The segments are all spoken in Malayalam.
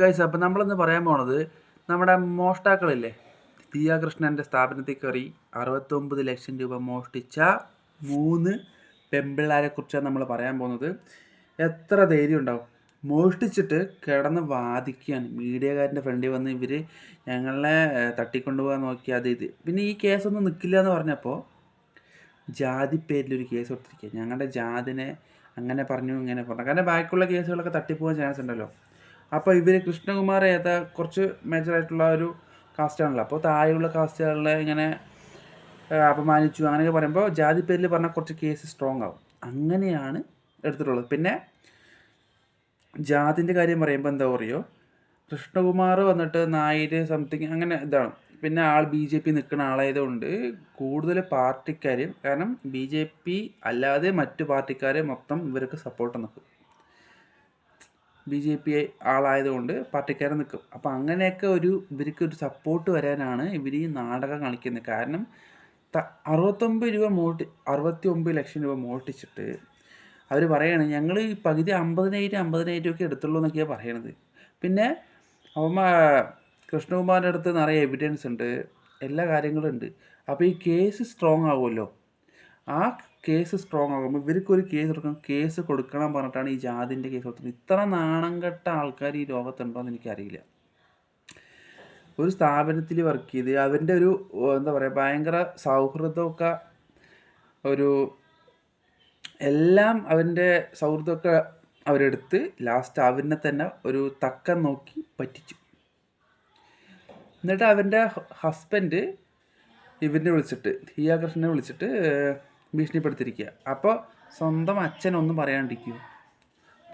ഗൈസ് അപ്പോൾ നമ്മളിന്ന് പറയാൻ പോണത് നമ്മുടെ മോഷ്ടാക്കളില്ലേ? ദിയ കൃഷ്ണന്റെ സ്ഥാപനത്തിൽ കയറി അറുപത്തൊമ്പത് ലക്ഷം രൂപ മോഷ്ടിച്ച മൂന്ന് പെമ്പിള്ളാരെ കുറിച്ചാണ് നമ്മൾ പറയാൻ പോകുന്നത് എത്ര ധൈര്യം ഉണ്ടാവും? മോഷ്ടിച്ചിട്ട് കിടന്ന് വാദിക്കുകയാണ്. മീഡിയക്കാരന്റെ ഫ്രണ്ടിൽ വന്ന് ഇവർ ഞങ്ങളെ തട്ടിക്കൊണ്ടുപോകാൻ നോക്കി അത് ഇത്. പിന്നെ ഈ കേസൊന്നും നിൽക്കില്ല എന്ന് പറഞ്ഞപ്പോൾ ജാതി പേരിലൊരു കേസ് കൊടുത്തിരിക്കുക ഞങ്ങളുടെ ജാതിനെ അങ്ങനെ പറഞ്ഞു ഇങ്ങനെ പറഞ്ഞു. കാരണം ബാക്കിയുള്ള കേസുകളൊക്കെ തട്ടിപ്പോകാൻ ചാൻസ് ഉണ്ടല്ലോ. അപ്പോൾ ഇവർ കൃഷ്ണകുമാർ ഏതാ കുറച്ച് മേജറായിട്ടുള്ള ഒരു കാസ്റ്റാണല്ലോ അപ്പോൾ താഴെയുള്ള കാസ്റ്റുകളിലെ ഇങ്ങനെ അപമാനിച്ചു. അങ്ങനെയൊക്കെ പറയുമ്പോൾ ജാതി പേരിൽ പറഞ്ഞാൽ കുറച്ച് കേസ് സ്ട്രോങ് ആവും. അങ്ങനെയാണ് എടുത്തിട്ടുള്ളത്. പിന്നെ ജാതിന്റെ കാര്യം പറയുമ്പോൾ എന്താ പറയുക കൃഷ്ണകുമാർ വന്നിട്ട് നായർ സംതിങ് അങ്ങനെ ഇതാണ്. പിന്നെ ആൾ ബി ജെ പി നിൽക്കുന്ന ആളായതുകൊണ്ട് കൂടുതൽ പാർട്ടിക്കാരും കാരണം ബി ജെ പി അല്ലാതെ മറ്റു പാർട്ടിക്കാരെ മൊത്തം ഇവർക്ക് സപ്പോർട്ട് നിൽക്കും ബി ജെ പി ആളായതുകൊണ്ട് പാർട്ടിക്കാരെ നിൽക്കും അപ്പോൾ അങ്ങനെയൊക്കെ ഒരു ഇവർക്ക് ഒരു സപ്പോർട്ട് വരാനാണ് ഇവർ ഈ നാടകം കളിക്കുന്നത്. കാരണം ത- അറുപത്തൊമ്പത് രൂപ മോട്ടി അറുപത്തി ഒമ്പത് ലക്ഷം രൂപ മോട്ടിച്ചിട്ട് അവർ പറയുകയാണ് ഞങ്ങൾ ഈ പകുതി അമ്പതിനായിരം അമ്പതിനായിരം ഒക്കെ എടുത്തുള്ളൂ എന്നൊക്കെയാണ് പറയണത്. പിന്നെ അവന്മാ കൃഷ്ണകുമാറിന്റെ അടുത്ത് നിറയെ എവിഡൻസ് ഉണ്ട്. എല്ലാ കാര്യങ്ങളും ഉണ്ട്. അപ്പോൾ ഈ കേസ് സ്ട്രോങ് ആവുമല്ലോ? ആ കേസ് സ്ട്രോങ് ആകുമ്പോൾ ഇവർക്കൊരു കേസ് കൊടുക്കണം കേസ് കൊടുക്കണം പറഞ്ഞിട്ടാണ് ഈ ജാതിന്റെ കേസ് കൊടുത്തത്. ഇത്ര നാണം കെട്ട ആൾക്കാർ ഈ ലോകത്തുണ്ടോ എന്ന് എനിക്കറിയില്ല. ഒരു സ്ഥാപനത്തിൽ വർക്ക് ചെയ്ത് അവന്റെ ഒരു എന്താ പറയുക ഭയങ്കര സൗഹൃദമൊക്കെ ഒരു എല്ലാം അവന്റെ സൗഹൃദമൊക്കെ അവരെടുത്ത് ലാസ്റ്റ് അവനെ തന്നെ ഒരു തക്കം നോക്കി പറ്റിച്ചു. എന്നിട്ട് അവന്റെ ഹസ്ബൻഡ് ഇവനെ വിളിച്ചിട്ട് ഹിയാകൃഷ്ണനെ വിളിച്ചിട്ട് ഭീഷണിപ്പെടുത്തിയിരിക്കുക. അപ്പോൾ സ്വന്തം അച്ഛനൊന്നും പറയാണ്ടിരിക്കുക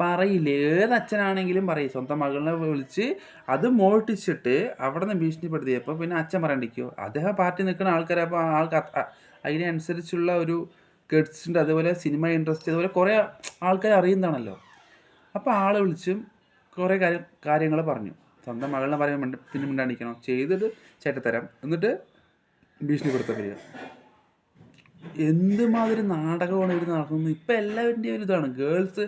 പറയില്ല? ഏത് അച്ഛനാണെങ്കിലും പറയും. സ്വന്തം മകളിനെ വിളിച്ച് അത് മോഷ്ടിച്ചിട്ട് അവിടെ നിന്ന് ഭീഷണിപ്പെടുത്തിയപ്പോൾ പിന്നെ അച്ഛൻ പറയാണ്ടിരിക്കുമോ അദ്ദേഹം പാർട്ടി നിൽക്കുന്ന ആൾക്കാരെ അപ്പോൾ ആൾക്ക് അത് അതിനനുസരിച്ചുള്ള ഒരു ഗഡ്സ് ഉണ്ട്. അതുപോലെ സിനിമ ഇൻട്രസ്റ്റ് അതുപോലെ കുറേ ആൾക്കാർ അറിയുന്നതാണല്ലോ. അപ്പോൾ ആളെ വിളിച്ചും കുറേ കാര്യം കാര്യങ്ങൾ പറഞ്ഞു. സ്വന്തം മകളിനെ പറയാൻ പിന്നെ മിണ്ടാണ്ടിരിക്കണം. ചെയ്തിട്ട് ചേട്ടത്തരാം. എന്നിട്ട് ഭീഷണിപ്പെടുത്തപ്പെടുക. എന്തുമാതിരി നാടകമാണ് ഇവർ നടക്കുന്നത് ഇപ്പം എല്ലാവരുടെയും ഒരു ഇതാണ്. ഗേൾസ്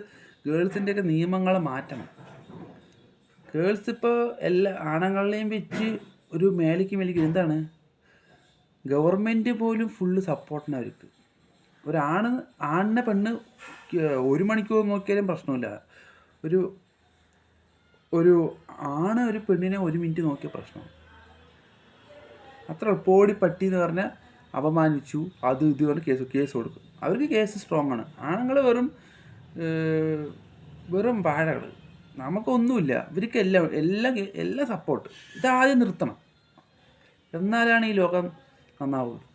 ഗേൾസിന്റെയൊക്കെ നിയമങ്ങൾ മാറ്റണം. ഗേൾസ് ഇപ്പോൾ എല്ലാ ആണുങ്ങളെയും വെച്ച് ഒരു മേലേക്ക് മേലേക്ക് എന്താണ്? ഗവൺമെന്റ് പോലും ഫുള്ള് സപ്പോർട്ടിന് അവർക്ക്. ഒരാണ് ആണിനെ പെണ്ണ് ഒരു മണിക്കൂർ നോക്കിയാലും പ്രശ്നമില്ല. ഒരു ഒരു ആണ് ഒരു പെണ്ണിനെ ഒരു മിനിറ്റ് നോക്കിയ പ്രശ്നം. അത്ര പോടി പട്ടി എന്ന് പറഞ്ഞാൽ അപമാനിച്ചു അത് ഇത് കേസ് കേസ് കൊടുക്കും. അവർക്ക് കേസ് സ്ട്രോങ് ആണ്. ആണുങ്ങൾ വെറും വെറും വാഴകൾ നമുക്കൊന്നുമില്ല. ഇവർക്ക് എല്ലാം എല്ലാം എല്ലാം സപ്പോർട്ട് ഇതാദ്യം നിർത്തണം. എന്നാലാണ് ഈ ലോകം നന്നാവുക.